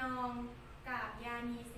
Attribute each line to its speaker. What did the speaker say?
Speaker 1: นองกาบยานีสี